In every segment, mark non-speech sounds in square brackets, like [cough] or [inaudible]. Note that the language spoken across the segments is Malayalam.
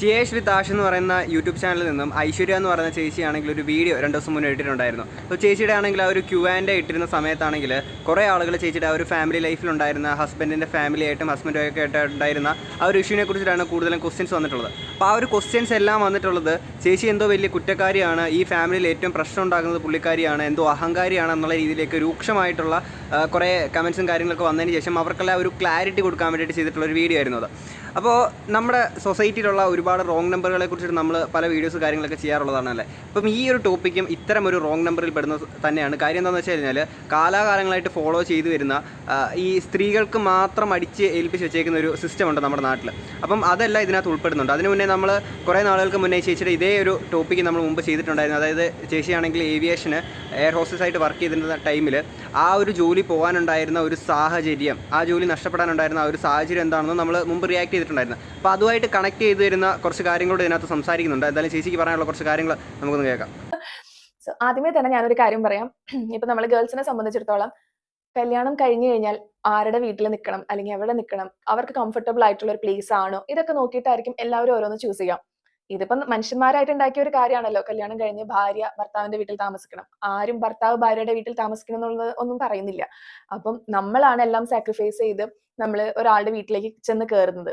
ജിയേഷ് എ ശ്രീതാഷ് എന്ന് പറയുന്ന യൂട്യൂബ് ചാനലിൽ നിന്നും ഐശ്വര്യ എന്ന് പറയുന്ന ചേച്ചിയാണെങ്കിൽ ഒരു വീഡിയോ രണ്ട് ദിവസം മുന്നേ ഇട്ടിട്ടുണ്ടായിരുന്നു. അപ്പോൾ ചേച്ചിയുടെ ആണെങ്കിൽ ആ ഒരു ക്യൂ ആൻഡ് ഇട്ടിരുന്ന സമയത്താണെങ്കിൽ കുറേ ആളുകൾ ചേച്ചിയുടെ ആ ഒരു ഫാമിലി ലൈഫിലുണ്ടായിരുന്ന ഹസ്ബൻഡിന്റെ ഫാമിലി ആയിട്ടും ഹസ്ബൻഡും ഒക്കെ ഉണ്ടായിരുന്ന ആ ഒരു ഇഷ്യൂവിനെ കുറിച്ചിട്ടാണ് കൂടുതലും ക്വസ്റ്റ്യൻസ് വന്നിട്ടുള്ളത്. അപ്പോൾ ആ ഒരു ക്വസ്റ്റ്യൻസ് എല്ലാം വന്നിട്ടുള്ളത് ചേച്ചി എന്തോ വലിയ കുറ്റക്കാരിയാണ് ഈ ഫാമിലിയിൽ ഏറ്റവും പ്രശ്നം ഉണ്ടാകുന്നത് പുള്ളിക്കാരിയാണ് എന്തോ അഹങ്കാരിയാണ് എന്നുള്ള രീതിയിലേക്ക് രൂക്ഷമായിട്ടുള്ള കുറേ കമൻസും കാര്യങ്ങളൊക്കെ വന്നതിന് ശേഷം അവർക്കെല്ലാം ഒരു ക്ലാരിറ്റി കൊടുക്കാൻ വേണ്ടിയിട്ട് ചെയ്തിട്ടുള്ള ഒരു വീഡിയോ ആയിരുന്നു അത്. അപ്പോൾ നമ്മുടെ സൊസൈറ്റിയിലുള്ള ഒരുപാട് റോങ് നമ്പറുകളെ കുറിച്ചിട്ട് നമ്മൾ പല വീഡിയോസ് കാര്യങ്ങളൊക്കെ ചെയ്യാറുള്ളതാണല്ലേ അപ്പം ഈ ഒരു ടോപ്പിക്കും ഇത്തരം ഒരു റോങ് നമ്പറിൽ പെടുന്ന തന്നെയാണ്. കാര്യം എന്താണെന്ന് വെച്ച് കഴിഞ്ഞാൽ കാലാകാലങ്ങളായിട്ട് ഫോളോ ചെയ്തു വരുന്ന ഈ സ്ത്രീകൾക്ക് മാത്രം അടിച്ച് ഏൽപ്പിച്ച് വെച്ചേക്കുന്ന ഒരു സിസ്റ്റം ഉണ്ട് നമ്മുടെ നാട്ടിൽ അപ്പം അതെല്ലാം ഇതിനകത്ത് ഉൾപ്പെടുന്നുണ്ട്. അതിന് മുന്നേ നമ്മൾ കുറേ നാളുകൾക്ക് മുന്നേ ചേച്ചിയുടെ ഇതേ ഒരു ടോപ്പിക്ക് നമ്മൾ മുമ്പ് ചെയ്തിട്ടുണ്ടായിരുന്നു. അതായത് ചേച്ചിയാണെങ്കിൽ ഏവിയേഷന് എയർ ഹോസ്റ്റസ് ആയിട്ട് വർക്ക് ചെയ്തിരുന്ന ടൈമിൽ ആ ഒരു ജോലി പോകാനുണ്ടായിരുന്ന ഒരു സാഹചര്യം ആ ജോലി നഷ്ടപ്പെടാനുണ്ടായിരുന്ന ആ ഒരു സാഹചര്യം എന്താണെന്ന് നമ്മൾ മുമ്പ് റിയാക്ട് ചെയ്തിട്ടുണ്ടായിരുന്നു അപ്പോൾ അതുമായിട്ട് കണക്ട് ചെയ്ത് വരുന്ന കുറച്ച് കാര്യങ്ങളോട് ഇതിനകത്ത് സംസാരിക്കുന്നുണ്ട്. എന്തായാലും ചേച്ചിക്ക് പറയാനുള്ള കുറച്ച് കാര്യങ്ങൾ നമുക്കൊന്ന് കേൾക്കാം. സോ ആദ്യമേ തന്നെ ഞാനൊരു കാര്യം പറയാം. ഇപ്പൊ നമ്മൾ ഗേൾസിനെ സംബന്ധിച്ചിടത്തോളം കല്യാണം കഴിഞ്ഞു കഴിഞ്ഞാൽ ആരുടെ വീട്ടിൽ നിൽക്കണം അല്ലെങ്കിൽ എവിടെ നിൽക്കണം അവർക്ക് കംഫർട്ടബിൾ ആയിട്ടുള്ള ഒരു പ്ലേസ് ആണോ ഇതൊക്കെ നോക്കിയിട്ടായിരിക്കും എല്ലാവരും ഓരോന്ന് ചൂസ് ചെയ്യാം. ഇതിപ്പം മനുഷ്യന്മാരായിട്ട് ഉണ്ടാക്കിയ ഒരു കാര്യമാണല്ലോ. കല്യാണം കഴിഞ്ഞ് ഭാര്യ ഭർത്താവിന്റെ വീട്ടിൽ താമസിക്കണം. ആരും ഭർത്താവ് ഭാര്യയുടെ വീട്ടിൽ താമസിക്കണം എന്നുള്ളത് ഒന്നും പറയുന്നില്ല. അപ്പം നമ്മളാണ് എല്ലാം സാക്രിഫൈസ് ചെയ്ത് നമ്മൾ ഒരാളുടെ വീട്ടിലേക്ക് ചെന്ന് കയറുന്നത്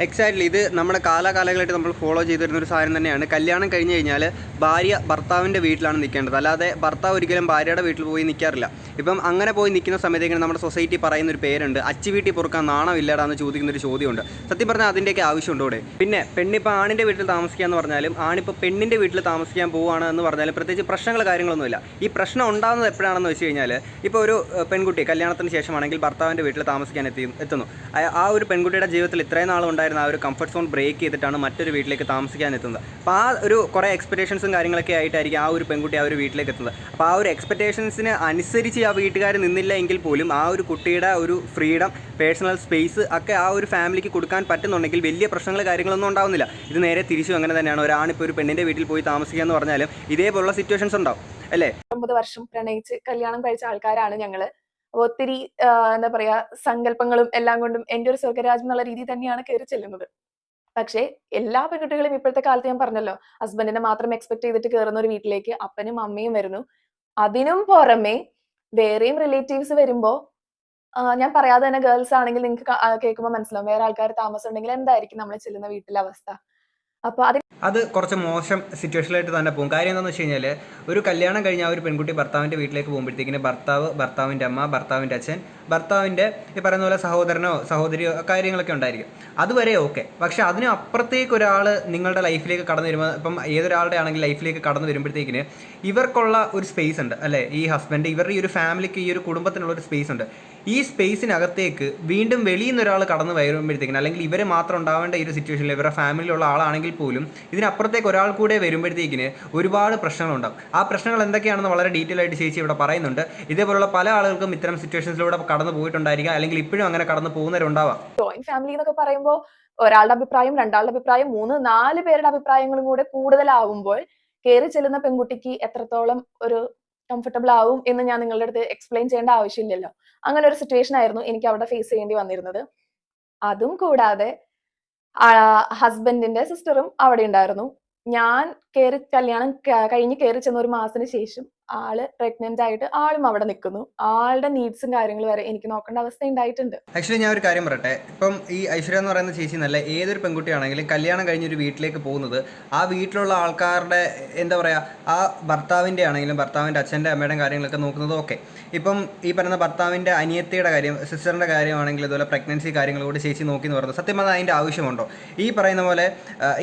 എക്സാക്ട്ലി ഇത് നമ്മുടെ കാലാകാലങ്ങളായിട്ട് നമ്മൾ ഫോളോ ചെയ്തു വരുന്ന ഒരു സാധനം തന്നെയാണ്. കല്യാണം കഴിഞ്ഞ് കഴിഞ്ഞാൽ ഭാര്യ ഭർത്താവിന്റെ വീട്ടിലാണ് നിൽക്കേണ്ടത്. അല്ലാതെ ഭർത്താവ് ഒരിക്കലും ഭാര്യയുടെ വീട്ടിൽ പോയി നിൽക്കാറില്ല ഇപ്പം അങ്ങനെ പോയി നിൽക്കുന്ന സമയത്തേക്കാണ് നമ്മുടെ സൊസൈറ്റി പറയുന്ന ഒരു പേരുണ്ട്. അച്ചി വീട്ടിൽ പൊറുക്കാൻ നാണമില്ലടാ എന്ന് ചോദിക്കുന്ന ഒരു ചോദ്യമുണ്ട്. സത്യം പറഞ്ഞാൽ അതിന്റെയൊക്കെ ആവശ്യമുണ്ട് ഇവിടെ. പിന്നെ പെണ്ണിപ്പോൾ ആണിന്റെ വീട്ടിൽ താമസിക്കുക എന്ന് പറഞ്ഞാലും ആണിപ്പോൾ പെണ്ണിന്റെ വീട്ടിൽ താമസിക്കാൻ പോവുകയാണ് എന്ന് പറഞ്ഞാലും പ്രത്യേകിച്ച് പ്രശ്നങ്ങൾ കാര്യങ്ങളൊന്നുമില്ല. ഈ പ്രശ്നം ഉണ്ടാകുന്നത് എപ്പോഴാണെന്ന് വെച്ച് കഴിഞ്ഞാൽ ഇപ്പോൾ ഒരു പെൺകുട്ടി കല്യാണത്തിന് ശേഷമാണെങ്കിൽ ഭർത്താവിന്റെ വീട്ടിൽ താമസിക്കാൻ എത്തി എത്തുന്നു. ആ- ഒരു പെൺകുട്ടിയുടെ ജീവിതത്തിൽ ഇത്രയും നാളും ഉണ്ടായിരുന്ന ആ ഒരു കംഫർട്ട് സോൺ ബ്രേക്ക് ചെയ്തിട്ടാണ് മറ്റൊരു വീട്ടിലേക്ക് താമസിക്കാൻ എത്തുന്നത്. അപ്പോൾ ആ ഒരു കുറേ എക്സ്പെക്ടേഷൻസും കാര്യങ്ങളൊക്കെ ആയിട്ടായിരിക്കും ആ ഒരു പെൺകുട്ടി ആ ഒരു വീട്ടിലേക്ക് എത്തുന്നത്. അപ്പോൾ ആ ഒരു എക്സ്പെക്ടേഷൻസിന് അനുസരിച്ച് ആ വീട്ടുകാർ നിന്നില്ല എങ്കിൽ പോലും ആ ഒരു കുട്ടിയുടെ ഒരു ഫ്രീഡം പേഴ്സണൽ സ്പേസ് ഒക്കെ ആ ഒരു ഫാമിലിക്ക് കൊടുക്കാൻ പറ്റുന്നുണ്ടെങ്കിൽ വലിയ പ്രശ്നങ്ങൾ കാര്യങ്ങളൊന്നും ഉണ്ടാവുന്നില്ല. ഇത് നേരെ തിരിച്ചു അങ്ങനെ തന്നെയാണ്. ഒരാണിപ്പോൾ ഒരു പെണ്ണിന്റെ വീട്ടിൽ പോയി താമസിക്കുക എന്ന് പറഞ്ഞാലും ഇതേപോലുള്ള സിറ്റുവേഷൻസ് ഉണ്ടാവും. അല്ലേ? ഒമ്പത് വർഷം പ്രണയിച്ച് കല്യാണം കഴിച്ച ആൾക്കാരാണ് ഞങ്ങൾ. ഒത്തിരി എന്താ പറയാ സങ്കല്പങ്ങളും എല്ലാം കൊണ്ടും എന്റെ ഒരു സ്വർഗരാജ് എന്നുള്ള രീതി തന്നെയാണ് കയറി ചെല്ലുന്നത്. പക്ഷേ എല്ലാ പെൺകുട്ടികളും ഇപ്പോഴത്തെ കാലത്ത് ഞാൻ പറഞ്ഞല്ലോ ഹസ്ബൻഡിനെ മാത്രം എക്സ്പെക്ട് ചെയ്തിട്ട് കയറുന്ന ഒരു വീട്ടിലേക്ക് അപ്പനും അമ്മയും വരുന്നു. അതിനും പുറമെ വേറെയും റിലേറ്റീവ്സ് വരുമ്പോ ഞാൻ പറയാതെ തന്നെ ഗേൾസ് ആണെങ്കിൽ നിങ്ങൾക്ക് കേൾക്കുമ്പോൾ മനസ്സിലാവും. വേറെ ആൾക്കാർ താമസം ഉണ്ടെങ്കിൽ എന്തായിരിക്കും നമ്മൾ ചെല്ലുന്ന വീട്ടിലെ അവസ്ഥ? അപ്പൊ അത് അത് കുറച്ച് മോശം സിറ്റുവേഷനിലായിട്ട് തന്നെ പോകും. കാര്യം എന്താണെന്ന് വെച്ച് കഴിഞ്ഞാൽ ഒരു കല്യാണം കഴിഞ്ഞ ആ ഒരു പെൺകുട്ടി ഭർത്താവിന്റെ വീട്ടിലേക്ക് പോകുമ്പോഴത്തേക്കിന് ഭർത്താവ് ഭർത്താവിന്റെ അമ്മ ഭർത്താവിന്റെ അച്ഛൻ ഭർത്താവിന്റെ ഈ പറയുന്ന പോലെ സഹോദരനോ സഹോദരിയോ കാര്യങ്ങളൊക്കെ ഉണ്ടായിരിക്കും. അതുവരെ ഓക്കെ പക്ഷേ അതിന് അപ്പുറത്തേക്ക് ഒരാൾ നിങ്ങളുടെ ലൈഫിലേക്ക് കടന്നു വരുമ്പോൾ ഇപ്പം ഏതൊരാളുടെ ആണെങ്കിൽ ലൈഫിലേക്ക് കടന്നു വരുമ്പോഴത്തേക്കിന് ഇവർക്കുള്ള ഒരു സ്പേസ് ഉണ്ട് അല്ലേ? ഈ ഹസ്ബൻഡ് ഇവരുടെ ഈ ഒരു ഫാമിലിക്ക് ഈ ഒരു കുടുംബത്തിനുള്ള ഒരു സ്പേസ് ഉണ്ട്. ഈ സ്പേസിനകത്തേക്ക് വീണ്ടും വെളിയിൽ നിന്ന് ഒരാൾ കടന്നു വരുമ്പോഴത്തേക്കിന് അല്ലെങ്കിൽ ഇവരെ മാത്രം ഉണ്ടാവേണ്ട ഈ ഒരു സിറ്റുവേഷനിൽ ഇവരുടെ ഫാമിലിയിലുള്ള ആളാണെങ്കിൽ പോലും ഇതിനപ്പുറത്തേക്ക് ഒരാൾ കൂടെ വരുമ്പോഴത്തേക്കിന് ഒരുപാട് പ്രശ്നങ്ങളുണ്ടാവും. ആ പ്രശ്നങ്ങൾ എന്തൊക്കെയാണെന്ന് വളരെ ഡീറ്റെയിൽ ആയിട്ട് ചേച്ചി ഇവിടെ പറയുന്നുണ്ട്. ഇതേപോലുള്ള പല ആളുകൾക്കും ഇത്തരം സിറ്റുവേഷൻസിലൂടെ കടന്നു പോയിട്ടുണ്ടായിരിക്കാം അല്ലെങ്കിൽ ഇപ്പോഴും അങ്ങനെ കടന്നു പോകുന്നവരുണ്ടാവാം. ജോയിന്റ് ഫാമിലി എന്നൊക്കെ പറയുമ്പോൾ ഒരാളുടെ അഭിപ്രായം രണ്ടാളുടെ അഭിപ്രായം മൂന്ന് നാല് പേരുടെ അഭിപ്രായങ്ങളും കൂടെ കൂടുതലാവുമ്പോൾ കയറി ചെല്ലുന്ന പെൺകുട്ടിക്ക് എത്രത്തോളം ഒരു കംഫർട്ടബിൾ ആവും എന്ന് ഞാൻ നിങ്ങളുടെ അടുത്ത് എക്സ്പ്ലെയിൻ ചെയ്യേണ്ട ആവശ്യമില്ലല്ലോ. അങ്ങനെ ഒരു സിറ്റുവേഷൻ ആയിരുന്നു എനിക്ക് അവിടെ ഫേസ് ചെയ്യേണ്ടി വന്നിരുന്നത്. അതും കൂടാതെ ഹസ്ബൻഡിന്റെ സിസ്റ്ററും അവിടെ ഉണ്ടായിരുന്നു. ഞാൻ കയറി കല്യാണം കഴിഞ്ഞ് കയറി ചെന്ന ഒരു മാസത്തിന് ശേഷം ആൾ പ്രഗ്നന്റ് ആയിട്ട് ആളും അവിടെ നിൽക്കുന്നു. ആളുടെ നീഡ്സും കാര്യങ്ങളും വരെ എനിക്ക് നോക്കേണ്ട അവസ്ഥ ഉണ്ടായിട്ടുണ്ട്. ആക്ച്വലി ഞാൻ ഒരു കാര്യം പറയട്ടെ. ഇപ്പം ഈ ഐശ്വര്യ എന്ന് പറയുന്ന ചേച്ചി നല്ല ഏതൊരു പെൺകുട്ടിയാണെങ്കിലും കല്യാണം കഴിഞ്ഞൊരു വീട്ടിലേക്ക് പോകുന്നത് ആ വീട്ടിലുള്ള ആൾക്കാരുടെ എന്താ പറയുക ആ ഭർത്താവിന്റെ ആണെങ്കിലും ഭർത്താവിന്റെ അച്ഛന്റെ അമ്മയുടെയും കാര്യങ്ങളൊക്കെ നോക്കുന്നത് ഓക്കെ. ഇപ്പം ഈ പറയുന്ന ഭർത്താവിന്റെ അനിയത്തിയുടെ കാര്യം സിസ്റ്ററിന്റെ കാര്യമാണെങ്കിൽ ഇതുപോലെ പ്രഗ്നൻസി കാര്യങ്ങൾ കൂടി ചേച്ചി നോക്കി എന്ന് പറയുന്നത് സത്യം പറഞ്ഞാൽ അതിന്റെ ആവശ്യമുണ്ടോ? ഈ പറയുന്ന പോലെ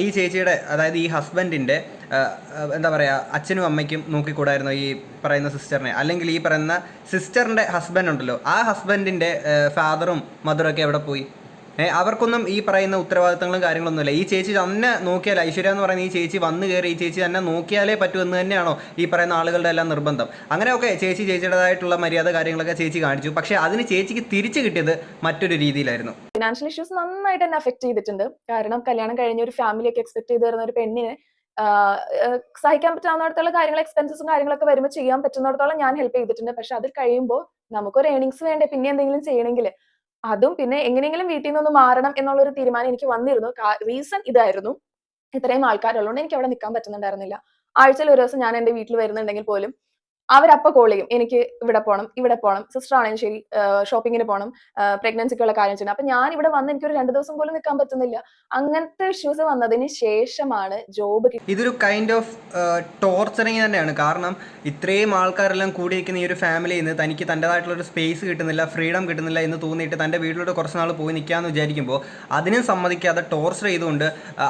ഈ ചേച്ചിയുടെ അതായത് ഈ ഹസ്ബൻഡിന്റെ എന്താ പറയുക അച്ഛനും അമ്മയ്ക്കും നോക്കിക്കൂടായിരുന്നു ഈ പറയുന്ന സിസ്റ്ററിനെ. അല്ലെങ്കിൽ ഈ പറയുന്ന സിസ്റ്ററിന്റെ ഹസ്ബൻഡ് ഉണ്ടല്ലോ. ആ ഹസ്ബൻഡിന്റെ ഫാദറും മദറും ഒക്കെ എവിടെ പോയി? അവർക്കൊന്നും ഈ പറയുന്ന ഉത്തരവാദിത്തങ്ങളും കാര്യങ്ങളൊന്നുമില്ല. ഈ ചേച്ചി തന്നെ നോക്കിയാൽ ഐശ്വര്യ എന്ന് പറയുന്ന ഈ ചേച്ചി വന്നു കയറി ഈ ചേച്ചി തന്നെ നോക്കിയാലേ പറ്റൂ എന്ന് തന്നെയാണോ ഈ പറയുന്ന ആളുകളുടെ എല്ലാം നിർബന്ധം. അങ്ങനെ ഒക്കെ ചേച്ചി ചേച്ചിയുടേതായിട്ടുള്ള മര്യാദ കാര്യങ്ങളൊക്കെ ചേച്ചി കാണിച്ചു. പക്ഷേ അതിന് ചേച്ചിക്ക് തിരിച്ചു കിട്ടിയത് മറ്റൊരു രീതിയിലായിരുന്നു. ഫിനാൻഷ്യൽ ഇഷ്യൂസ് നന്നായിട്ട് തന്നെ അഫക്ട് ചെയ്തിട്ടുണ്ട്. കാരണം കല്യാണം കഴിഞ്ഞ ഒരു ഫാമിലി ഒക്കെ എക്സ്പെക്ട് ചെയ്ത് വരുന്ന ഒരു പെണ്ണിന് സഹിക്കാൻ പറ്റാവുന്നിടത്തോളം കാര്യങ്ങൾ എക്സ്പെൻസസും കാര്യങ്ങളൊക്കെ വരുമ്പോൾ ചെയ്യാൻ പറ്റുന്നിടത്തോളം ഞാൻ ഹെൽപ്പ് ചെയ്തിട്ടുണ്ട്. പക്ഷെ അത് കഴിയുമ്പോൾ നമുക്കൊരു ഏണിങ്സ് വേണ്ടേ? പിന്നെ എന്തെങ്കിലും ചെയ്യണമെങ്കിൽ അതും പിന്നെ എങ്ങനെയെങ്കിലും വീട്ടിൽ നിന്നൊന്ന് മാറണം എന്നുള്ളൊരു തീരുമാനം എനിക്ക് വന്നിരുന്നു. റീസൺ ഇതായിരുന്നു. ഇത്രയും ആൾക്കാരുള്ളതുകൊണ്ട് എനിക്ക് അവിടെ നിൽക്കാൻ പറ്റുന്നുണ്ടായിരുന്നില്ല. ആഴ്ചയിൽ ഒരു ദിവസം ഞാൻ എന്റെ വീട്ടിൽ വരുന്നുണ്ടെങ്കിൽ പോലും അവരപ്പ കോൾ ചെയ്യും. എനിക്ക് ഇവിടെ പോകണം ഇവിടെ പോകണം സിസ്റ്റർ ആണെങ്കിലും ശരി ഷോപ്പിങ്ങിന് പോകണം പ്രഗ്നൻസിക്കുള്ള കാര്യം ചെയ്യണം അപ്പൊ ഞാൻ ഇവിടെ വന്ന് എനിക്കൊരു രണ്ട് ദിവസം പോലും നിൽക്കാൻ പറ്റുന്നില്ല. അങ്ങനത്തെ ഇഷ്യൂസ് വന്നതിന് ശേഷമാണ് ജോബ് ഇതൊരു കൈൻഡ് ഓഫ് ടോർച്ചറിങ് തന്നെയാണ്. കാരണം ഇത്രയും ആൾക്കാരെല്ലാം കൂടിയിരിക്കുന്ന ഈ ഒരു ഫാമിലിയിൽ നിന്ന് തനിക്ക് തന്റെതായിട്ടുള്ള ഒരു സ്പേസ് കിട്ടുന്നില്ല ഫ്രീഡം കിട്ടുന്നില്ല എന്ന് തോന്നിയിട്ട് തന്റെ വീട്ടിലോട്ട് കുറച്ച് നാൾ പോയി നിൽക്കാമെന്ന് വിചാരിക്കുമ്പോൾ അതിനും സമ്മതിക്കാതെ ടോർച്ചർ ചെയ്തുകൊണ്ട്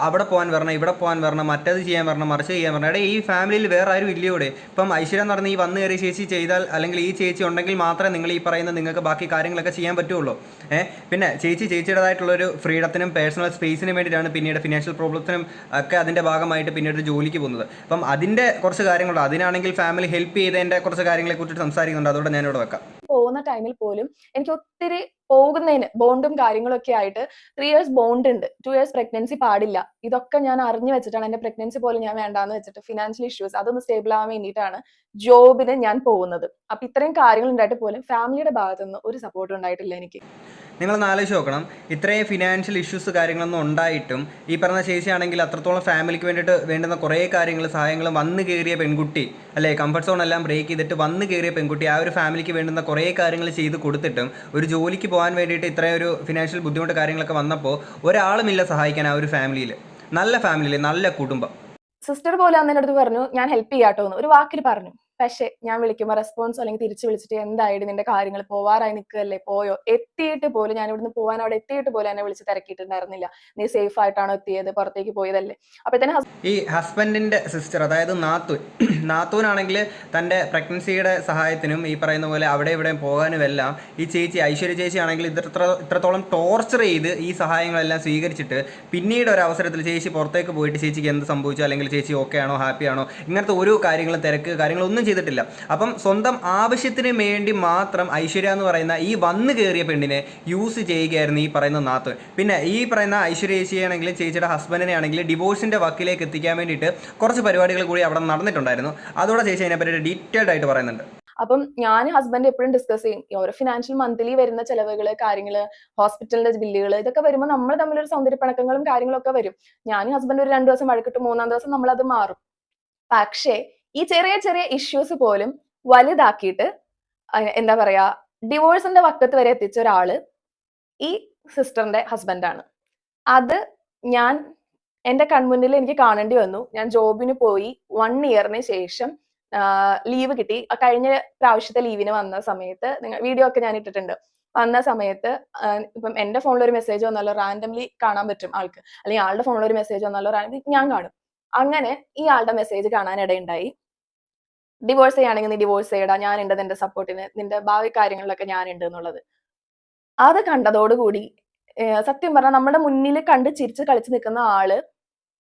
അവിടെ പോകാൻ വരണം ഇവിടെ പോകാൻ വരണം മറ്റേത് ചെയ്യാൻ വരണം മറിച്ച് ചെയ്യാൻ വരണം. എടേ ഈ ഫാമിലിയിൽ വേറെ ആരും ഇല്ലയോടെ? ഇപ്പം ഐശ്വര്യ നടന്ന ഈ വന്നു കയറിയ ചേച്ചി ചെയ്താൽ അല്ലെങ്കിൽ ഈ ചേച്ചി ഉണ്ടെങ്കിൽ മാത്രമേ നിങ്ങൾ ഈ പറയുന്ന നിങ്ങൾക്ക് ബാക്കി കാര്യങ്ങളൊക്കെ ചെയ്യാൻ പറ്റുള്ളൂ. ഏഹ് പിന്നെ ചേച്ചി ചേച്ചിയുടേതായിട്ടുള്ളൊരു ഫ്രീഡത്തിനും പേഴ്സണൽ സ്പേസിനും വേണ്ടിയിട്ടാണ് പിന്നീട് ഫിനാൻഷ്യൽ പ്രോബ്ലത്തിനും ഒക്കെ അതിന്റെ ഭാഗമായിട്ട് പിന്നീട് ജോലിക്ക് പോകുന്നത്. അപ്പം അതിന്റെ കുറച്ച് കാര്യങ്ങളുണ്ട്. അതിനാണെങ്കിൽ ഫാമിലി ഹെൽപ്പ് ചെയ്തതിന്റെ കുറച്ച് കാര്യങ്ങളെ കുറിച്ചിട്ട് സംസാരിക്കുന്നുണ്ട്. അതുകൊണ്ട് ഞാനിവിടെ വെക്കാം. പോകുന്ന ടൈമിൽ പോലും എനിക്ക് ഒത്തിരി പോകുന്നതിന് ബോണ്ടും കാര്യങ്ങളും ഒക്കെ ആയിട്ട് ത്രീ ഇയേഴ്സ് ബോണ്ട് ഉണ്ട്. ടു ഇയേഴ്സ് പ്രഗ്നൻസി പാടില്ല. ഇതൊക്കെ ഞാൻ അറിഞ്ഞു വെച്ചിട്ടാണ്. എന്റെ പ്രഗ്നൻസി പോലും ഞാൻ വേണ്ടാന്ന് വെച്ചിട്ട് ഫിനാൻഷ്യൽ ഇഷ്യൂസ് അതൊന്ന് സ്റ്റേബിൾ ആവാൻ വേണ്ടിയിട്ടാണ് ജോബിന് ഞാൻ പോകുന്നത്. അപ്പൊ ഇത്രയും കാര്യങ്ങൾ ഉണ്ടായിട്ട് പോലും ഫാമിലിയുടെ ഭാഗത്തുനിന്ന് ഒരു സപ്പോർട്ട് ഉണ്ടായിട്ടില്ല എനിക്ക്. നിങ്ങളൊന്ന് ആലോചിച്ച് നോക്കണം. ഇത്രയും ഫിനാൻഷ്യൽ ഇഷ്യൂസ് കാര്യങ്ങളൊന്നും ഉണ്ടായിട്ടും ഈ പറഞ്ഞ ചേച്ചിയാണെങ്കിൽ അത്രത്തോളം ഫാമിലിക്ക് വേണ്ടിയിട്ട് വേണ്ടുന്ന കുറേ കാര്യങ്ങൾ സഹായങ്ങൾ വന്നു കയറിയ പെൺകുട്ടി അല്ലേ? കംഫർട്ട് സോൺ എല്ലാം ബ്രേക്ക് ചെയ്തിട്ട് വന്നു കയറിയ പെൺകുട്ടി ആ ഒരു ഫാമിലിക്ക് വേണ്ടുന്ന കുറേ കാര്യങ്ങൾ ചെയ്ത് കൊടുത്തിട്ടും ഒരു ജോലിക്ക് പോകാൻ വേണ്ടിയിട്ട് ഇത്രയും ഒരു ഫിനാൻഷ്യൽ ബുദ്ധിമുട്ട് കാര്യങ്ങളൊക്കെ വന്നപ്പോൾ ഒരാളുമില്ല സഹായിക്കാൻ ആ ഒരു ഫാമിലിയിൽ നല്ല ഫാമിലിയിൽ നല്ല കുടുംബം. സിസ്റ്റർ പോലെ അന്ന് പറഞ്ഞു ഞാൻ ഹെൽപ്പ് ചെയ്യാട്ടോ എന്ന്. ഒരു വാക്കിൽ പറഞ്ഞു. പക്ഷെ ഞാൻ വിളിക്കുമ്പോൾ റെസ്പോൺസ് അല്ലെങ്കിൽ തിരിച്ചു വിളിച്ചിട്ട് എന്തായിട്ട് നിന്റെ കാര്യങ്ങൾ പോവാറായി നിൽക്കുകയല്ലേ? പോയോ? എത്തിയിട്ട് പോലും ഞാൻ ഇവിടുന്ന് പോകാൻ അവിടെ എത്തിയിട്ട് പോലും എന്നെ വിളിച്ച് തിരക്കിയിട്ടുണ്ടായിരുന്നില്ല. നീ സേഫ് ആയിട്ടാണോ എത്തിയത്? പുറത്തേക്ക് പോയതല്ലേ? അപ്പോഴത്തേനും ഈ ഹസ്ബൻഡിന്റെ സിസ്റ്റർ അതായത് നാത്തൂൻ [clears throat] നാത്തൂനാണെങ്കിൽ തന്റെ പ്രഗ്നൻസിയുടെ സഹായത്തിനും ഈ പറയുന്ന പോലെ അവിടെ ഇവിടെ പോകാനും എല്ലാം ഈ ചേച്ചി ഐശ്വര്യ ചേച്ചി ആണെങ്കിൽ ഇത്ര ഇത്രത്തോളം ടോർച്ചർ ചെയ്ത് ഈ സഹായങ്ങളെല്ലാം സ്വീകരിച്ചിട്ട് പിന്നീട് ഒരു അവസരത്തിൽ ചേച്ചി പുറത്തേക്ക് പോയിട്ട് ചേച്ചിക്ക് എന്ത് സംഭവിച്ചു? അല്ലെങ്കിൽ ചേച്ചി ഓക്കെ ആണോ? ഹാപ്പി ആണോ? ഇങ്ങനത്തെ ഒരു കാര്യങ്ങളും തിരക്ക് കാര്യങ്ങളൊന്നും ചെയ്തിട്ടില്ല. അപ്പം സ്വന്തം ആവശ്യത്തിന് വേണ്ടി മാത്രം ഐശ്വര്യ എന്ന് പറയുന്ന ഈ വന്നു കയറിയ പെണ്ണിനെ യൂസ് ചെയ്യുകയായിരുന്നു ഈ പറയുന്ന നാത്ത് പിന്നെ ഈ പറയുന്ന ഐശ്വര്യ ചേച്ചിയാണെങ്കിൽ ചേച്ചിയുടെ ഹസ്ബൻഡിനെ ആണെങ്കിൽ ഡിവോഴ്സിന്റെ വക്കിലേക്ക് എത്തിക്കാൻ വേണ്ടിയിട്ട് കുറച്ച് പരിപാടികൾ കൂടി അവിടെ നടന്നിട്ടുണ്ടായിരുന്നു. അതോടെ ചേച്ചി അതിനെപ്പറ്റി ഡീറ്റെയിൽഡ് ആയിട്ട് പറയുന്നുണ്ട്. അപ്പം ഞാൻ ഹസ്ബൻഡ് എപ്പോഴും ഡിസ്കസ് ചെയ്യും. ഓരോ ഫിനാൻഷ്യൽ മന്ത്ലി വരുന്ന ചെലവുകൾ കാര്യങ്ങൾ ഹോസ്പിറ്റലിന്റെ ബില്ലുകൾ ഇതൊക്കെ വരുമ്പോൾ നമ്മൾ തമ്മിലൊരു സൗന്ദര്യ പണക്കങ്ങളും കാര്യങ്ങളൊക്കെ വരും. ഞാൻ ഹസ്ബൻഡ് ഒരു രണ്ടു ദിവസം വഴക്കിട്ട് മൂന്നാം ദിവസം നമ്മൾ അത് മാറും. പക്ഷേ ഈ ചെറിയ ചെറിയ ഇഷ്യൂസ് പോലും വലുതാക്കിയിട്ട് എന്താ പറയാ ഡിവോഴ്സിന്റെ വക്കത്ത് വരെ എത്തിച്ച ഒരാൾ ഈ സിസ്റ്ററിന്റെ ഹസ്ബൻഡാണ് അത് ഞാൻ എന്റെ കൺമുന്നിൽ എനിക്ക് കാണേണ്ടി വന്നു. ഞാൻ ജോബിന് പോയി വൺ ഇയറിന് ശേഷം ലീവ് കിട്ടി. കഴിഞ്ഞ പ്രാവശ്യത്തെ ലീവിന് വന്ന സമയത്ത് നിങ്ങൾ വീഡിയോ ഒക്കെ ഞാൻ ഇട്ടിട്ടുണ്ട്. വന്ന സമയത്ത് ഇപ്പം എന്റെ ഫോണിൽ ഒരു മെസ്സേജ് വന്നാലോ റാൻഡംലി കാണാൻ പറ്റും ആൾക്ക്. അല്ലെങ്കിൽ ആളുടെ ഫോണിൽ ഒരു മെസ്സേജ് വന്നാലോ റാൻഡംലി ഞാൻ കാണും. അങ്ങനെ ഈ ആളുടെ മെസ്സേജ് കാണാൻ ഇടയുണ്ടായി ഡിവോഴ്സ് ചെയ്യുകയാണെങ്കിൽ നീ ഡിവോഴ്സ് ചെയ്യടാ. ഞാനുണ്ട് നിന്റെ സപ്പോർട്ടിന് നിന്റെ ഭാവി കാര്യങ്ങളിലൊക്കെ ഞാനുണ്ട് എന്നുള്ളത്. അത് കണ്ടതോടുകൂടി സത്യം പറഞ്ഞാൽ നമ്മുടെ മുന്നിൽ കണ്ട് ചിരിച്ച് കളിച്ച് നിൽക്കുന്ന ആൾ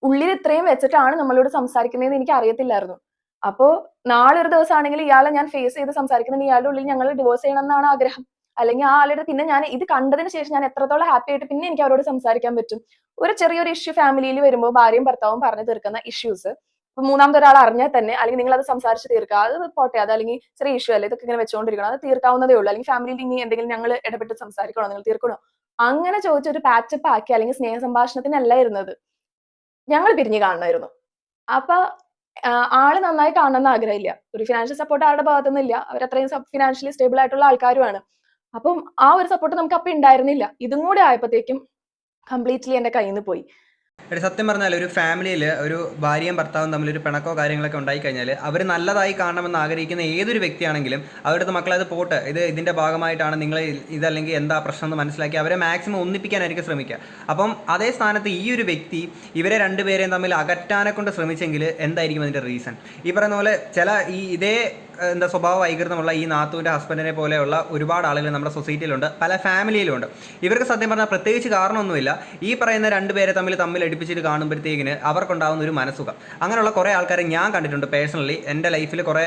ഉള്ളിൽ ഇത്രയും വെച്ചിട്ടാണ് നമ്മളോട് സംസാരിക്കുന്നതെന്ന് എനിക്ക് അറിയത്തില്ലായിരുന്നു. അപ്പോ നാളെ ഒരു ദിവസമാണെങ്കിൽ ഇയാളെ ഞാൻ ഫേസ് ചെയ്ത് സംസാരിക്കുന്നത് ഇയാളുടെ ഉള്ളിൽ ഞങ്ങൾ ഡിവോഴ്സ് ചെയ്യണം എന്നാണ് ആഗ്രഹം. അല്ലെങ്കിൽ ആ ആളുടെ പിന്നെ ഞാൻ ഇത് കണ്ടതിന് ശേഷം ഞാൻ എത്രത്തോളം ഹാപ്പി ആയിട്ട് പിന്നെ എനിക്ക് അവരോട് സംസാരിക്കാൻ പറ്റും. ഒരു ചെറിയൊരു ഇഷ്യൂ ഫാമിലിയിൽ വരുമ്പോൾ ഭാര്യയും ഭർത്താവും പറഞ്ഞു തീർക്കുന്ന ഇഷ്യൂസ് ഇപ്പൊ മൂന്നാമത്തെ ഒരാൾ അറിഞ്ഞാൽ തന്നെ അല്ലെങ്കിൽ നിങ്ങൾ അത് സംസാരിച്ച് തീർക്കുക. അത് പോട്ടെ അത് അല്ലെങ്കിൽ ചെറിയ ഇഷ്യൂ അല്ലേ? ഇതൊക്കെ ഇങ്ങനെ വെച്ചുകൊണ്ടിരിക്കണം അത് തീർക്കാവുന്നതേ ഉള്ളൂ. അല്ലെങ്കിൽ ഫാമിലിയിൽ ഇനി എന്തെങ്കിലും ഞങ്ങൾ ഇടപെട്ട് സംസാരിക്കണോ? നിങ്ങൾ തീർക്കണോ? അങ്ങനെ ചോദിച്ച ഒരു പാച്ചപ്പ് ആക്കി അല്ലെങ്കിൽ സ്നേഹ സംഭാഷണത്തിനല്ല ഇരുന്നത്. ഞങ്ങൾ പിരിഞ്ഞു കാണണമായിരുന്നു. അപ്പൊ ആൾ നന്നായി കാണണമെന്ന് ആഗ്രഹമില്ല. ഒരു ഫിനാൻഷ്യൽ സപ്പോർട്ട് ആരുടെ ഭാഗത്തുനിന്ന് ഇല്ല അവർ അത്രയും ഫിനാൻഷ്യലി സ്റ്റേബിൾ ആയിട്ടുള്ള ആൾക്കാരുമാണ്. അപ്പം ആ ഒരു സപ്പോർട്ട് നമുക്ക് അപ്പൊ ഉണ്ടായിരുന്നില്ല. ഇതും കൂടെ ആയപ്പോഴത്തേക്കും കംപ്ലീറ്റ്ലി എന്റെ കയ്യിൽ നിന്ന് പോയി. ഒരു സത്യം പറഞ്ഞാൽ ഒരു ഫാമിലിയിൽ ഒരു ഭാര്യയും ഭർത്താവും തമ്മിൽ ഒരു പിണക്കോ കാര്യങ്ങളൊക്കെ ഉണ്ടായി കഴിഞ്ഞാൽ അവർ നല്ലതായി കാണണമെന്ന് ആഗ്രഹിക്കുന്ന ഏതൊരു വ്യക്തിയാണെങ്കിലും അവരുടെ മക്കളെ അത് പോട്ട് ഇത് ഇതിന്റെ ഭാഗമായിട്ടാണ് നിങ്ങൾ ഇതല്ലെങ്കിൽ എന്താ പ്രശ്നം എന്ന് മനസ്സിലാക്കി അവരെ മാക്സിമം ഒന്നിപ്പിക്കാനായിരിക്കും ശ്രമിക്കുക. അപ്പം അതേ സ്ഥാനത്ത് ഈ ഒരു വ്യക്തി ഇവരെ രണ്ടുപേരെയും തമ്മിൽ അകറ്റാനെ കൊണ്ട് ശ്രമിച്ചെങ്കിൽ എന്തായിരിക്കും അതിന്റെ റീസൺ ഈ പറയുന്ന പോലെ ചില ഈ ഇതേ എന്താ സ്വഭാവ വൈകൃതമുള്ള ഈ നാത്തുവിന്റെ ഹസ്ബൻഡിനെ പോലെയുള്ള ഒരുപാട് ആളുകൾ നമ്മുടെ സൊസൈറ്റിയിലുണ്ട് പല ഫാമിലിയിലുണ്ട് ഇവർക്ക് സത്യം പറഞ്ഞാൽ പ്രത്യേകിച്ച് കാരണമൊന്നുമില്ല. ഈ പറയുന്ന രണ്ടുപേരെ തമ്മിൽ തമ്മിൽ അടുപ്പിച്ചിട്ട് കാണുമ്പോഴത്തേക്കിന് അവർക്കുണ്ടാകുന്ന ഒരു മനസ്സുഖം. അങ്ങനെയുള്ള കുറേ ആൾക്കാരെ ഞാൻ കണ്ടിട്ടുണ്ട് പേഴ്സണലി എന്റെ ലൈഫിൽ കുറേ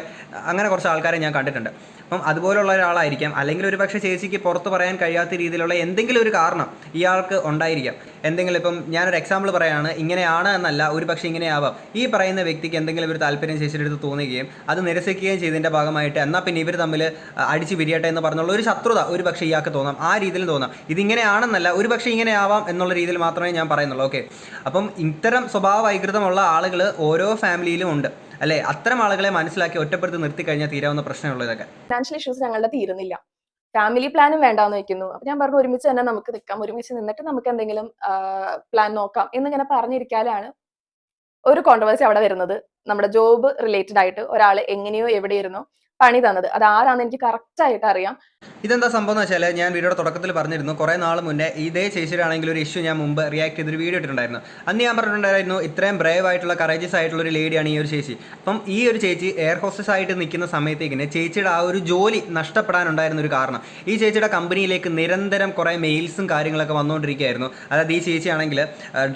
അങ്ങനെ കുറച്ച് ആൾക്കാരെ ഞാൻ കണ്ടിട്ടുണ്ട്. അപ്പം അതുപോലുള്ള ഒരാളായിരിക്കാം. അല്ലെങ്കിൽ ഒരു പക്ഷേ ചേച്ചിക്ക് പുറത്ത് പറയാൻ കഴിയാത്ത രീതിയിലുള്ള എന്തെങ്കിലും ഒരു കാരണം ഇയാൾക്ക് ഉണ്ടായിരിക്കാം. എന്തെങ്കിലും ഇപ്പം ഞാനൊരു എക്സാമ്പിൾ പറയാണ്. ഇങ്ങനെയാണ് എന്നല്ല ഒരു പക്ഷേ ഇങ്ങനെയാവാം. ഈ പറയുന്ന വ്യക്തിക്ക് എന്തെങ്കിലും ഒരു താല്പര്യം ചേച്ചിയുടെ അടുത്ത് തോന്നുകയും അത് നിരസിക്കുകയും ചെയ്തതിന്റെ ഭാഗമായിട്ട് എന്നാൽ പിന്നെ ഇവർ തമ്മിൽ അടിച്ച് പിരിയട്ടെ എന്ന് പറഞ്ഞുള്ള ഒരു ശത്രുത ഒരു പക്ഷേ ഇയാൾക്ക് തോന്നാം. ആ രീതിയിൽ തോന്നാം. ഇതിങ്ങനെയാണെന്നല്ല ഒരു പക്ഷേ ഇങ്ങനെയാവാം എന്നുള്ള രീതിയിൽ മാത്രമേ ഞാൻ പറയുന്നുള്ളൂ. ഓക്കെ അപ്പം ഇത്തരം സ്വഭാവ വൈകൃതമുള്ള ആളുകൾ ഓരോ ഫാമിലിയിലും ഉണ്ട്. അല്ലേ? അത്തരം ആളുകളെ മനസ്സിലാക്കി ഒറ്റപ്പെടുത്തി നിർത്തി കഴിഞ്ഞാൽ തീരാവുന്ന പ്രശ്നമുള്ള ഇതൊക്കെ. ഫിനാൻഷ്യൽ ഇഷ്യൂസ് ഞങ്ങളുടെ തീരുന്നില്ല. ഫാമിലി പ്ലാനും വേണ്ടാന്ന് വെക്കുന്നു. അപ്പൊ ഞാൻ പറഞ്ഞു ഒരുമിച്ച് തന്നെ നമുക്ക് നിൽക്കാം. ഒരുമിച്ച് നിന്നിട്ട് നമുക്ക് എന്തെങ്കിലും പ്ലാൻ നോക്കാം എന്നിങ്ങനെ പറഞ്ഞിരിക്കാലാണ് ഒരു കോൺട്രവേഴ്സി അവിടെ വരുന്നത്. നമ്മുടെ ജോബ് റിലേറ്റഡ് ആയിട്ട് ഒരാൾ എങ്ങനെയോ എവിടെയിരുന്നോ പണി തന്നത്. അത് ആരാന്ന് എനിക്ക് കറക്റ്റ് ആയിട്ട് അറിയാം. ഇതെന്താ സംഭവം എന്ന് വെച്ചാൽ ഞാൻ വീഡിയോയുടെ തുടക്കത്തിൽ പറഞ്ഞിരുന്നു കുറേ നാൾ മുന്നേ ഇതേ ചേച്ചിയാണെങ്കിൽ ഒരു ഇഷ്യൂ ഞാൻ മുമ്പ് റിയാക്ട് ചെയ്തൊരു വീഡിയോ ഇട്ടിട്ടുണ്ടായിരുന്നു. അന്ന് ഞാൻ പറഞ്ഞിട്ടുണ്ടായിരുന്നു ഇത്രയും ബ്രേവ് ആയിട്ടുള്ള കറേജസ് ആയിട്ടുള്ള ഒരു ലേഡിയാണ് ഈ ഒരു ചേച്ചി. അപ്പം ഈ ഒരു ചേച്ചി എയർ ഹോസ്റ്റസ് ആയിട്ട് നിൽക്കുന്ന സമയത്തേക്കിന് ചേച്ചിയുടെ ആ ഒരു ജോലി നഷ്ടപ്പെടാനുണ്ടായിരുന്ന ഒരു കാരണം. ഈ ചേച്ചിയുടെ കമ്പനിയിലേക്ക് നിരന്തരം കുറേ മെയിൽസും കാര്യങ്ങളൊക്കെ വന്നുകൊണ്ടിരിക്കുകയായിരുന്നു. അതായത് ഈ ചേച്ചിയാണെങ്കിൽ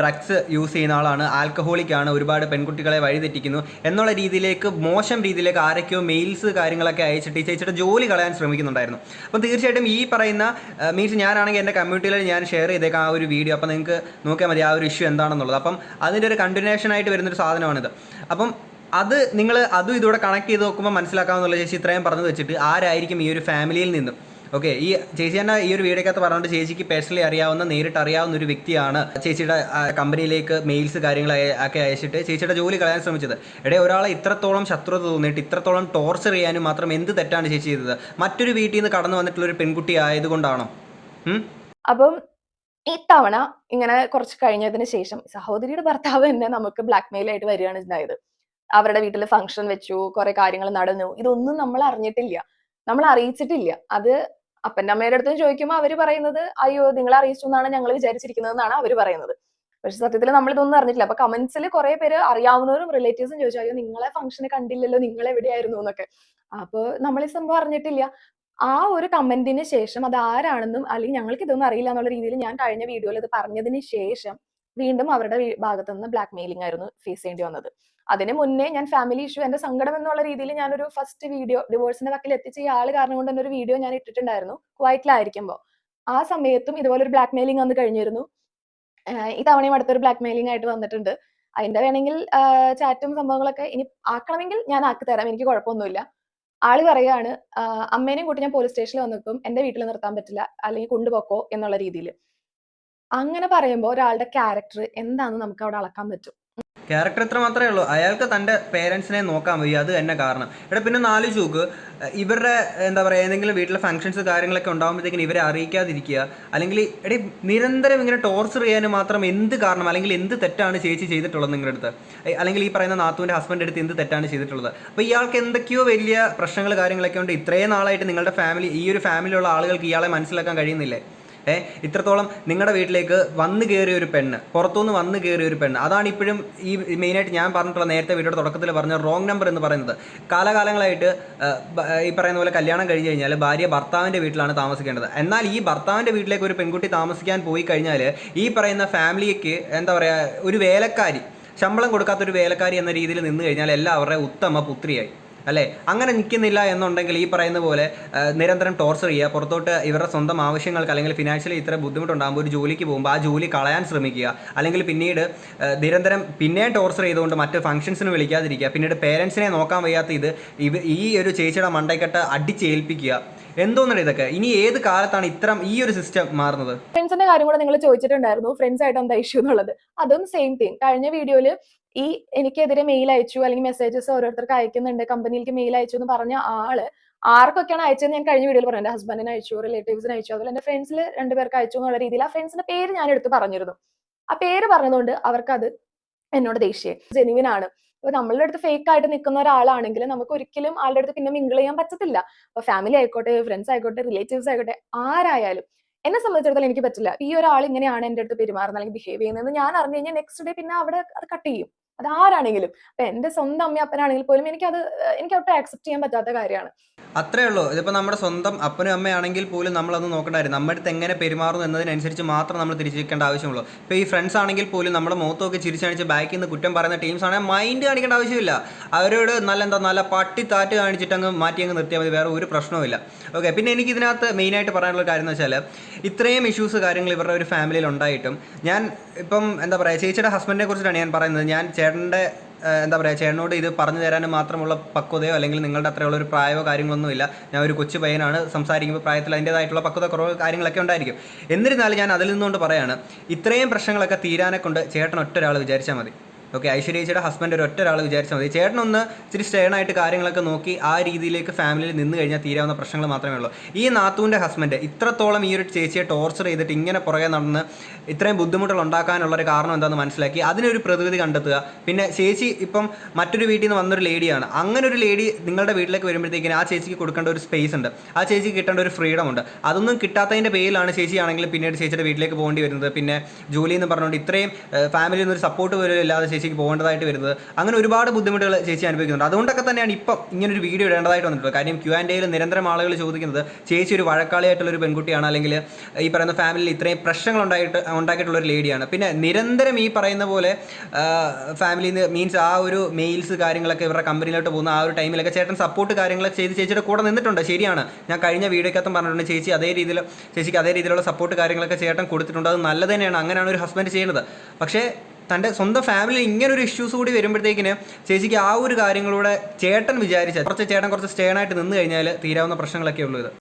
ഡ്രഗ്സ് യൂസ് ചെയ്യുന്ന ആളാണ് ആൽക്കഹോളിക്കാണ് ഒരുപാട് പെൺകുട്ടികളെ വഴിതെറ്റിക്കുന്നു എന്നുള്ള രീതിയിലേക്ക് മോശം രീതിയിലേക്ക് ആരൊക്കെയോ മെയിൽസ് കാര്യങ്ങളൊക്കെ അയച്ചിട്ട് ഈ ജോലി കളയാൻ ശ്രമിക്കുന്നുണ്ടായിരുന്നു. അപ്പം തീർച്ചയായിട്ടും ഈ പറയുന്ന മീൻസ് ഞാനാണെങ്കിൽ എന്റെ കമ്മ്യൂണിറ്റിയിൽ ഞാൻ ഷെയർ ചെയ്തേക്കാം ആ ഒരു വീഡിയോ അപ്പം നിങ്ങൾക്ക് നോക്കിയാൽ മതി ആ ഒരു ഇഷ്യൂ എന്താണെന്നുള്ളത്. അപ്പം അതിന്റെ ഒരു കണ്ടിന്യൂഷൻ ആയിട്ട് വരുന്നൊരു സാധനമാണിത്. അപ്പം അത് നിങ്ങൾ അതും ഇതോടെ കണക്ട് ചെയ്ത് നോക്കുമ്പോൾ മനസ്സിലാക്കാമെന്നുള്ള ചേച്ചി ഇത്രയും പറഞ്ഞു വെച്ചിട്ട്. ആരായിരിക്കും ഈ ഒരു ഫാമിലിയിൽ നിന്നും? ഓക്കെ ഈ ചേച്ചി തന്നെ ഈ ഒരു വീഡിയോക്കകത്ത് പറഞ്ഞിട്ട് ചേച്ചിക്ക് പേഴ്സണലി അറിയാവുന്ന നേരിട്ട് അറിയാവുന്ന ഒരു വ്യക്തിയാണ് ചേച്ചിയുടെ കമ്പനിയിലേക്ക് മെയിൽസ് കാര്യങ്ങൾ ഒക്കെ അയച്ചിട്ട് ചേച്ചിയുടെ ജോലി കളയാൻ ശ്രമിച്ചത്. ഇടയെ ഒരാളെ ഇത്രത്തോളം ശത്രുത തോന്നിയിട്ട് ഇത്രത്തോളം ടോർച്ചർ ചെയ്യാനും മാത്രം എന്ത് തെറ്റാണ് ചേച്ചി ചെയ്തത്? മറ്റൊരു വീട്ടിൽ നിന്ന് കടന്നു വന്നിട്ടുള്ള ഒരു പെൺകുട്ടി ആയതുകൊണ്ടാണോ? അപ്പം ഇത്തവണ ഇങ്ങനെ കുറച്ച് കഴിഞ്ഞതിന് ശേഷം സഹോദരിയുടെ ഭർത്താവ് തന്നെ നമുക്ക് ബ്ലാക്ക് മെയിൽ ആയിട്ട് വരികയാണ് ഉണ്ടായത് അവരുടെ വീട്ടിൽ ഫംഗ്ഷൻ വെച്ചു കുറെ കാര്യങ്ങൾ നടന്നു. ഇതൊന്നും നമ്മൾ അറിഞ്ഞിട്ടില്ല. നമ്മൾ അറിയിച്ചിട്ടില്ല. അത് അപ്പന്റെ അമ്മയുടെ അടുത്തും ചോദിക്കുമ്പോൾ അവർ പറയുന്നത് അയ്യോ നിങ്ങൾ അറിയിച്ചു എന്നാണ് ഞങ്ങൾ വിചാരിച്ചിരിക്കുന്നത് എന്നാണ് അവർ പറയുന്നത്. പക്ഷെ സത്യത്തിൽ നമ്മൾ ഇതൊന്നും അറിഞ്ഞിട്ടില്ല. അപ്പൊ കമന്റ്സിൽ കുറെ പേര് അറിയാവുന്നവരും റിലേറ്റീവ്സും ചോദിച്ചു അയ്യോ നിങ്ങളെ ഫംഗ്ഷന് കണ്ടില്ലല്ലോ നിങ്ങൾ എവിടെയായിരുന്നു? എന്നൊക്കെ. അപ്പൊ നമ്മൾ ഈ സംഭവം അറിഞ്ഞിട്ടില്ല. ആ ഒരു കമന്റിന് ശേഷം അത് ആരാണെന്നും അല്ലെങ്കിൽ ഞങ്ങൾക്ക് ഇതൊന്നും അറിയില്ല എന്നുള്ള രീതിയിൽ ഞാൻ കഴിഞ്ഞ വീഡിയോയിൽ ഇത് പറഞ്ഞതിന് ശേഷം വീണ്ടും അവരുടെ ഭാഗത്തുനിന്ന് ഭാഗത്ത് നിന്ന് ബ്ലാക്ക് മെയിലിംഗ് ആയിരുന്നു ഫേസ് ചെയ്യേണ്ടി വന്നത്. അതിന് മുന്നേ ഞാൻ ഫാമിലി ഇഷ്യൂ എന്റെ സങ്കടം എന്നുള്ള രീതിയിൽ ഞാനൊരു ഫസ്റ്റ് വീഡിയോ ഡിവോഴ്സിന്റെ വക്കിൽ എത്തിച്ച ഈ ആൾ കാരണം കൊണ്ട് തന്നെ ഒരു വീഡിയോ ഞാൻ ഇട്ടിട്ടുണ്ടായിരുന്നു കുവൈറ്റിലായിരിക്കുമ്പോൾ ആ സമയത്തും ഇതുപോലെ ഒരു ബ്ലാക്ക് മെയിലിംഗ് വന്ന് കഴിഞ്ഞിരുന്നു. ഈ തവണയും അടുത്തൊരു ബ്ലാക്ക് മെയിലിംഗ് ആയിട്ട് വന്നിട്ടുണ്ട്. അതിന്റെ വേണമെങ്കിൽ ചാറ്റും സംഭവങ്ങളൊക്കെ ഇനി ആക്കണമെങ്കിൽ ഞാൻ ആക്കി തരാം എനിക്ക് കുഴപ്പമൊന്നുമില്ല. ആൾ പറയാണ് അമ്മേനെയും കൂട്ടി ഞാൻ പോലീസ് സ്റ്റേഷനിൽ വന്നിട്ടും എന്റെ വീട്ടിൽ നിർത്താൻ പറ്റില്ല അല്ലെങ്കിൽ കൊണ്ടുപോക്കോ എന്നുള്ള രീതിയിൽ അങ്ങനെ പറയുമ്പോൾ ഒരാളുടെ ക്യാരക്ടർ എന്താണെന്ന് നമുക്ക് അവിടെ അളക്കാൻ പറ്റും. ക്യാരക്ടർ ഇത്ര മാത്രമേ ഉള്ളൂ. അയാൾക്ക് തന്റെ പേരൻസിനെ നോക്കാൻ വയ്യ. അത് തന്നെ കാരണം. ഇവിടെ പിന്നെ നാല് ചൂക്ക്. ഇവരുടെ എന്താ പറയുക ഏതെങ്കിലും വീട്ടിലെ ഫംഗ്ഷൻസ് കാര്യങ്ങളൊക്കെ ഉണ്ടാകുമ്പോഴത്തേക്കും ഇവരെ അറിയിക്കാതിരിക്കുക. അല്ലെങ്കിൽ എടി നിരന്തരം ഇങ്ങനെ ടോർച്ചർ ചെയ്യാൻ മാത്രം എന്ത് കാരണം? അല്ലെങ്കിൽ എന്ത് തെറ്റാണ് ചേച്ചി ചെയ്തിട്ടുള്ളത് നിങ്ങളുടെ അടുത്ത്? അല്ലെങ്കിൽ ഈ പറയുന്ന നാത്തുവിന്റെ ഹസ്ബൻഡ് അടുത്ത് എന്ത് തെറ്റാണ് ചെയ്തിട്ടുള്ളത്? അപ്പോൾ ഇയാൾക്ക് എന്തൊക്കെയോ വലിയ പ്രശ്നങ്ങൾ കാര്യങ്ങളൊക്കെ ഉണ്ട്. ഇത്രയും നാളായിട്ട് നിങ്ങളുടെ ഫാമിലി ഈ ഒരു ഫാമിലിയുള്ള ആളുകൾക്ക് ഇയാളെ മനസ്സിലാക്കാൻ കഴിയുന്നില്ലേ? ഏ ഇത്രത്തോളം നിങ്ങളുടെ വീട്ടിലേക്ക് വന്നു കയറിയ ഒരു പെണ്ണ് പുറത്തുനിന്ന് വന്നു കയറിയ ഒരു പെണ്ണ്. അതാണ് ഇപ്പോഴും ഈ മെയിനായിട്ട് ഞാൻ പറഞ്ഞിട്ടുള്ള നേരത്തെ വീഡിയോയുടെ തുടക്കത്തിൽ പറഞ്ഞ റോങ് നമ്പർ എന്ന് പറയുന്നത്. കാലകാലങ്ങളായിട്ട് ഈ പറയുന്ന പോലെ കല്യാണം കഴിഞ്ഞ് കഴിഞ്ഞാൽ ഭാര്യ ഭർത്താവിന്റെ വീട്ടിലാണ് താമസിക്കേണ്ടത്. എന്നാൽ ഈ ഭർത്താവിന്റെ വീട്ടിലേക്ക് ഒരു പെൺകുട്ടി താമസിക്കാൻ പോയി കഴിഞ്ഞാൽ ഈ പറയുന്ന ഫാമിലിക്ക് എന്താ പറയുക ഒരു വേലക്കാരി ശമ്പളം കൊടുക്കാത്തൊരു വേലക്കാരി എന്ന രീതിയിൽ നിന്ന് കഴിഞ്ഞാൽ എല്ലാവരുടെ ഉത്തമ പുത്രിയായി. അല്ലേ? അങ്ങനെ നിൽക്കുന്നില്ല എന്നുണ്ടെങ്കിൽ ഈ പറയുന്ന പോലെ നിരന്തരം ടോർച്ചർ ചെയ്യുക പുറത്തോട്ട് ഇവരുടെ സ്വന്തം ആവശ്യങ്ങൾക്ക് അല്ലെങ്കിൽ ഫിനാൻഷ്യലി ഇത്ര ബുദ്ധിമുട്ടുണ്ടാകുമ്പോൾ ഒരു ജോലിക്ക് പോകുമ്പോൾ ആ ജോലി കളയാൻ ശ്രമിക്കുക. അല്ലെങ്കിൽ പിന്നീട് നിരന്തരം പിന്നെയും ടോർച്ചർ ചെയ്തുകൊണ്ട് മറ്റ് ഫംഗ്ഷൻസിന് വിളിക്കാതിരിക്കുക. പിന്നീട് പേരൻസിനെ നോക്കാൻ വയ്യാത്ത ഇത് ഇവ ഈ ഒരു ചേച്ചിയുടെ മണ്ടയ്ക്കെട്ട് അടിച്ചേൽപ്പിക്കുക. എന്തോന്നാണ് ഇതൊക്കെ? ഇനി ഏത് കാലത്താണ് ഇത്തരം ഈ ഒരു സിസ്റ്റം മാറുന്നത്? ഫ്രണ്ട്സിന്റെ കാര്യം കൂടെ നിങ്ങൾ ചോദിച്ചിട്ടുണ്ടായിരുന്നു. ഫ്രണ്ട്സ് ആയിട്ട് എന്താ ഇഷ്യൂ എന്നുള്ളത്. അതും സെയിം തിങ് കഴിഞ്ഞ വീഡിയോയിൽ ഈ എനിക്കെതിരെ മെയിൽ അയച്ചു അല്ലെങ്കിൽ മെസ്സേജസ് ഓരോരുത്തർക്ക് അയക്കുന്നുണ്ട് കമ്പനിയിലേക്ക് മെയിൽ അയച്ചു എന്ന് പറഞ്ഞ ആൾ ആർക്കൊക്കെയാണ് അയച്ചതെന്ന് ഞാൻ കഴിഞ്ഞ വീഡിയോയിൽ പറഞ്ഞു എന്റെ ഹസ്ബൻഡിന് അയച്ചു റിലേറ്റീവ്സിന് അയച്ചു അതുപോലെ എന്റെ ഫ്രണ്ട്സിൽ രണ്ടുപേർക്ക് അയച്ചു എന്നുള്ള രീതിയിൽ ആ ഫ്രണ്ട്സിന്റെ പേര് ഞാൻ എടുത്ത് പറഞ്ഞിരുന്നു. ആ പേര് പറഞ്ഞതുകൊണ്ട് അവർക്കത് എന്നോട് ദേഷ്യം ജെനുവിൻ ആണ്. അപ്പൊ നമ്മളുടെ അടുത്ത് ഫേക്ക് ആയിട്ട് നിൽക്കുന്ന ഒരാളാണെങ്കിൽ നമുക്ക് ഒരിക്കലും ആളുടെ അടുത്ത് പിന്നെ മിങ്കിൾ ചെയ്യാൻ പറ്റത്തില്ല. അപ്പൊ ഫാമിലി ആയിക്കോട്ടെ ഫ്രണ്ട്സ് ആയിക്കോട്ടെ റിലേറ്റീവ്സ് ആയിക്കോട്ടെ ആരായാലും എന്നെ സംബന്ധിച്ചിടത്തോളം എനിക്ക് പറ്റില്ല. ഈ ഒരാൾ ഇങ്ങനെയാണ് എന്റെ അടുത്ത് പെരുമാറുന്നത് അല്ലെങ്കിൽ ബിഹേവ് ചെയ്യുന്നത് ഞാൻ അറിഞ്ഞു കഴിഞ്ഞാൽ നെക്സ്റ്റ് ഡേ പിന്നെ അവിടെ അത് കട്ട് ചെയ്യും. അത് ആരാണെങ്കിലും അപ്പൊ എന്റെ സ്വന്തം അമ്മ അപ്പനാണെങ്കിൽ പോലും അത് എനിക്ക് ഒട്ടും ആക്സെപ്റ്റ് ചെയ്യാൻ പറ്റാത്ത കാര്യമാണ്. അത്രേ ഉള്ളൂ. ഇതിപ്പോൾ നമ്മുടെ സ്വന്തം അപ്പനും അമ്മയാണെങ്കിൽ പോലും നമ്മളത് നോക്കണ്ടായിരുന്നു നമ്മുടെ അടുത്ത് എങ്ങനെ പെരുമാറുന്നു എന്നതിനനുസരിച്ച് മാത്രം നമ്മൾ തിരിച്ചിരിക്കേണ്ട ആവശ്യമുള്ളൂ. ഇപ്പോൾ ഈ ഫ്രണ്ട്സ് ആണെങ്കിൽ പോലും നമ്മുടെ മുഖത്തൊക്കെ ചിരിച്ചു കാണിച്ച് ബാക്കിൽ നിന്ന് കുറ്റം പറയുന്ന ടീംസ് ആണെങ്കിൽ മൈൻഡ് കാണിക്കേണ്ട ആവശ്യമില്ല. അവരോട് നല്ല എന്താ നല്ല പട്ടി താറ്റ് കാണിച്ചിട്ട് അങ്ങ് മാറ്റി അങ്ങ് നിർത്തിയാൽ മതി. വേറെ ഒരു പ്രശ്നവുമില്ല ഓക്കെ പിന്നെ എനിക്ക് ഇതിനകത്ത് മെയിനായിട്ട് പറയാനുള്ള കാര്യം എന്ന് വെച്ചാൽ ഇത്രയും ഇഷ്യൂസ് കാര്യങ്ങൾ ഇവരുടെ ഒരു ഫാമിലിയിൽ ഉണ്ടായിട്ടും ഞാൻ ഇപ്പം എന്താ പറയുക ചേച്ചിയുടെ ഹസ്ബൻഡിനെ കുറിച്ചിട്ടാണ് ഞാൻ പറയുന്നത്. ഞാൻ ചേട്ടന്റെ എന്താ പറയുക ചേട്ടനോട് ഇത് പറഞ്ഞു തരാനും മാത്രമുള്ള പക്വതയോ അല്ലെങ്കിൽ നിങ്ങളുടെ അത്രയുള്ള ഒരു പ്രായമോ കാര്യങ്ങളൊന്നുമില്ല ഞാൻ ഒരു കൊച്ചു പയ്യനാണ് സംസാരിക്കുമ്പോൾ പ്രായത്തിൽ അതിന്റേതായിട്ടുള്ള പക്വത കുറവ് കാര്യങ്ങളൊക്കെ ഉണ്ടായിരിക്കും. എന്നിരുന്നാലും ഞാൻ അതിൽ നിന്നുകൊണ്ട് പറയാണ് ഇത്രയും പ്രശ്നങ്ങളൊക്കെ തീരാനെ കൊണ്ട് ചേട്ടൻ ഒറ്റ ഒരാൾ വിചാരിച്ചാൽ മതി. ഓക്കെ ഐശ്വര്യച്ചിയുടെ ഹസ്ബൻഡ് ഒരു ഒറ്റ ഒരാൾ വിചാരിച്ചാൽ മതി. ചേട്ടനൊന്ന് ഇച്ചിരി സ്റ്റേൺ ആയിട്ട് കാര്യങ്ങളൊക്കെ നോക്കി ആ രീതിയിലേക്ക് ഫാമിലിയിൽ നിന്ന് കഴിഞ്ഞാൽ തീരാവുന്ന പ്രശ്നങ്ങൾ മാത്രമേ ഉള്ളൂ. ഈ നാത്തൂന്റെ ഹസ്ബൻഡ് ഇത്രത്തോളം ഈ ഒരു ചേച്ചിയെ ടോർച്ചർ ചെയ്തിട്ട് ഇങ്ങനെ പുറകെ നടന്ന് ഇത്രയും ബുദ്ധിമുട്ടുകൾ ഉണ്ടാക്കാനുള്ള ഒരു കാരണം എന്താണെന്ന് മനസ്സിലാക്കി. അതിനൊരു പ്രതിവിധി കണ്ടെത്തുക. പിന്നെ ചേച്ചി ഇപ്പം മറ്റൊരു വീട്ടിൽ നിന്ന് വന്നൊരു ലേഡിയാണ് അങ്ങനെ ഒരു ലേഡി നിങ്ങളുടെ വീട്ടിലേക്ക് വരുമ്പോഴത്തേക്കിന് ആ ചേച്ചിക്ക് കൊടുക്കേണ്ട ഒരു സ്പേസ് ഉണ്ട്. ആ ചേച്ചിക്ക് കിട്ടേണ്ട ഒരു ഫ്രീഡം ഉണ്ട്. അതൊന്നും കിട്ടാത്തതിന്റെ പേരിലാണ് ചേച്ചിയാണെങ്കിൽ പിന്നീട് ചേച്ചിയുടെ വീട്ടിലേക്ക് പോകേണ്ടി വരുന്നത്. പിന്നെ ജോലി എന്ന് പറഞ്ഞുകൊണ്ട് ഇത്രയും ഫാമിലിയിൽ ഒരു സപ്പോർട്ട് പോലും ഇല്ലാതെ ചേച്ചിക്ക് പോകേണ്ടതായിട്ട് വരുന്നത്. അങ്ങനെ ഒരുപാട് ബുദ്ധിമുട്ടുകൾ ചേച്ചി അനുഭവിക്കുന്നുണ്ട്. അതുകൊണ്ടൊക്കെ തന്നെയാണ് ഇപ്പം ഇങ്ങനെ ഒരു വീഡിയോ ഇടേണ്ടതായിട്ട് വന്നിട്ടുള്ളത്. കാര്യം ക്യു ആൻഡ് എയിൽ നിരന്തരം ആളുകൾ ചോദിക്കുന്നത് ചേച്ചി ഒരു വഴക്കാളിയായിട്ടുള്ള ഒരു പെൺകുട്ടിയാണ് അല്ലെങ്കിൽ ഈ പറയുന്ന ഫാമിലിയിൽ ഇത്രയും പ്രശ്നങ്ങൾ ഉണ്ടായിട്ട് ഉണ്ടാക്കിയിട്ടുള്ള ഒരു ലേഡിയാണ്. പിന്നെ നിരന്തരം ഈ പറയുന്ന പോലെ ഫാമിലിയിൽ നിന്ന് മീൻസ് ആ ഒരു മെയിൽസ് കാര്യങ്ങളൊക്കെ ഇവരുടെ കമ്പനിയിലോട്ട് പോകുന്ന ആ ഒരു ടൈമിലൊക്കെ ചേട്ടൻ സപ്പോർട്ട് കാര്യങ്ങളൊക്കെ ചെയ്ത് ചേച്ചിയുടെ കൂടെ നിന്നിട്ടുണ്ട്. ശരിയാണ്. ഞാൻ കഴിഞ്ഞ വീഡിയോക്കകത്തും പറഞ്ഞിട്ടുണ്ട് ചേച്ചി അതേ രീതിയിൽ ചേച്ചിക്ക് അതേ രീതിയിലുള്ള സപ്പോർട്ട് കാര്യങ്ങളൊക്കെ ചേട്ടൻ കൊടുത്തിട്ടുണ്ട്. അത് നല്ലത് തന്നെയാണ്. അങ്ങനെയാണ് ഒരു ഹസ്ബൻഡ് ചെയ്യുന്നത്. പക്ഷേ തന്റെ സ്വന്തം ഫാമിലിയിൽ ഇങ്ങനെ ഒരു ഇഷ്യൂസ് കൂടി വരുമ്പോഴത്തേക്കിന് ചേച്ചിക്ക് ആ ഒരു കാര്യങ്ങളൂടെ ചേട്ടൻ വിചാരിച്ച കുറച്ച് ചേട്ടൻ കുറച്ച് സ്റ്റേണായിട്ട് നിന്ന് കഴിഞ്ഞാൽ തീരാവുന്ന പ്രശ്നങ്ങളൊക്കെ ഉള്ളൂ ഇത്.